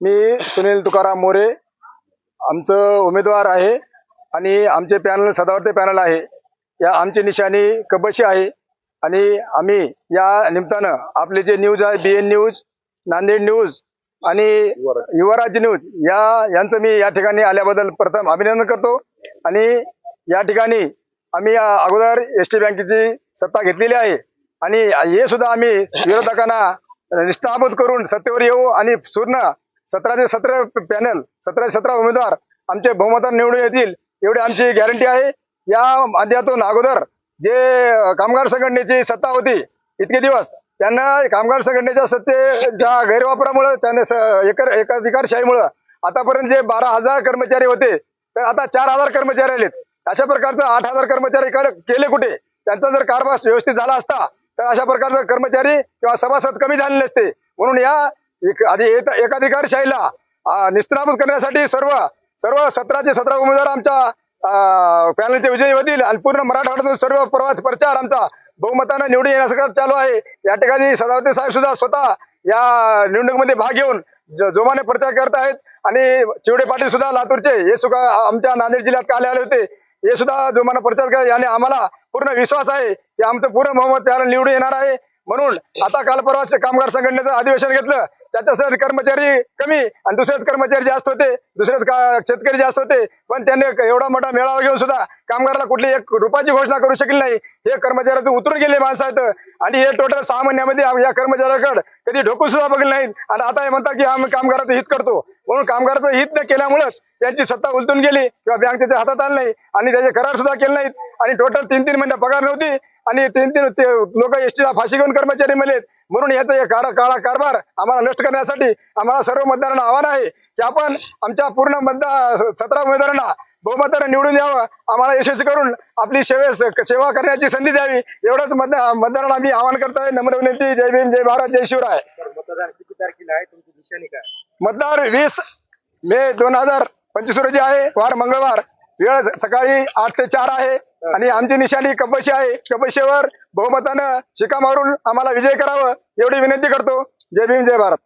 मी सुनील तुकाराम मोरे आमचं उमेदवार आहे आणि आमचे पॅनल सदावर्ते पॅनल आहे. या आमची निशाणी कबशी आहे आणि आम्ही या निमित्तानं आपले जे न्यूज आहे B N news Nanded news आणि युवराज न्यूज या यांचं मी या ठिकाणी आल्याबद्दल प्रथम अभिनंदन करतो आणि या ठिकाणी आम्ही अगोदर एस टी बँकेची सत्ता घेतलेली आहे आणि हे सुद्धा आम्ही विरोधकांना निष्ठाबोध करून सत्तेवर येऊ आणि पूर्ण सतरा ते सतरा पॅनल सतराशे सतरा उमेदवार आमचे बहुमतात निवडून येतील एवढी आमची गॅरंटी आहे. या माध्यमातून अगोदर जे कामगार संघटनेची सत्ता होती इतके दिवस त्यांना कामगार संघटनेच्या सत्तेच्या गैरवापरामुळे त्यांना एकाधिकारशाहीमुळं आतापर्यंत जे बारा हजार कर्मचारी होते तर आता चार हजार कर्मचारी आलेत. अशा प्रकारचं आठ हजार कर्मचारी केले कुठे? त्यांचा जर कारभार व्यवस्थित झाला असता तर अशा प्रकारचे कर्मचारी किंवा सभासद कमी झाले नसते. म्हणून या आधी एकाधिकारशाहीला अं, निस्त्राबूत करण्यासाठी सर्व सर्व सतराचे सतरा उमेदवार आमच्या पॅनलचे विजयी होतील आणि पूर्ण मराठवाड्यातून सर्व प्रवास प्रचार आमचा बहुमतानं निवडून येण्यासाठी चालू आहे. या ठिकाणी सदावती साहेब सुद्धा स्वतः या निवडणुकीमध्ये भाग घेऊन जोमाने प्रचार करत आहेत. आणि चिवडे पाटील सुद्धा लातूरचे हे सुद्धा आमच्या नांदेड जिल्ह्यात काल आले होते. हे सुद्धा जोमाने प्रचार करत याने आम्हाला पूर्ण विश्वास आहे की आमचं पूर्ण बहुमत त्याला निवडून येणार आहे. म्हणून आता काल परवाच कामगार संघटनेचं अधिवेशन घेतलं. त्याच्यासाठी कर्मचारी कमी आणि दुसरेच कर्मचारी जास्त होते. दुसरेच शेतकरी जास्त होते. पण त्यांनी एवढा मोठा मेळावा घेऊन सुद्धा कामगाराला कुठली एक रुपयाची घोषणा करू शकली नाही. हे कर्मचाऱ्यातून उतरून गेले माणसं आहेत. आणि हे टोटल सहा महिन्यामध्ये या कर्मचाऱ्याकडे कधी ढोकून सुद्धा बघितलं नाहीत. आणि आता हे म्हणतात की आम्ही कामगाराचं हित करतो. म्हणून कामगाराचं हित न केल्यामुळेच त्यांची सत्ता उलटून गेली किंवा बँक त्याच्या हातात आली नाही. आणि त्याचे करार सुद्धा केले नाहीत. आणि टोटल तीन तीन महिने पगार नव्हती. आणि तीन तीन लोक एसटीला फाशी घेऊन कर्मचारी मिळेत म्हणून याचा एक काळा काळा कारभार आम्हाला नष्ट करण्यासाठी आम्हाला सर्व मतदारांना आव्हान आहे की आपण आमच्या पूर्ण मतदार सतरा उमेदवारांना बहुमताने निवडून द्यावं. आम्हाला यशस्वी करून आपली सेवे सेवा करण्याची संधी द्यावी. एवढंच मतदार मतदारांना आम्ही आवाहन करतोय. नम्र विनंती. जय भीम जय भारत जय शिवराय. मतदान किती तारखेला आहे? तुमची दिशा काय मतदार वीस मे दोन हजार पंचवीस रोजी आहे. वार मंगळवार. वेळ सकाळी आठ ते चार आहे. आणि आमची निशाणी कपशी आहे. कपशीवर बहुमतानं शिका मारून आम्हाला विजय करावं एवढी विनंती करतो. जय भीम जय भारत.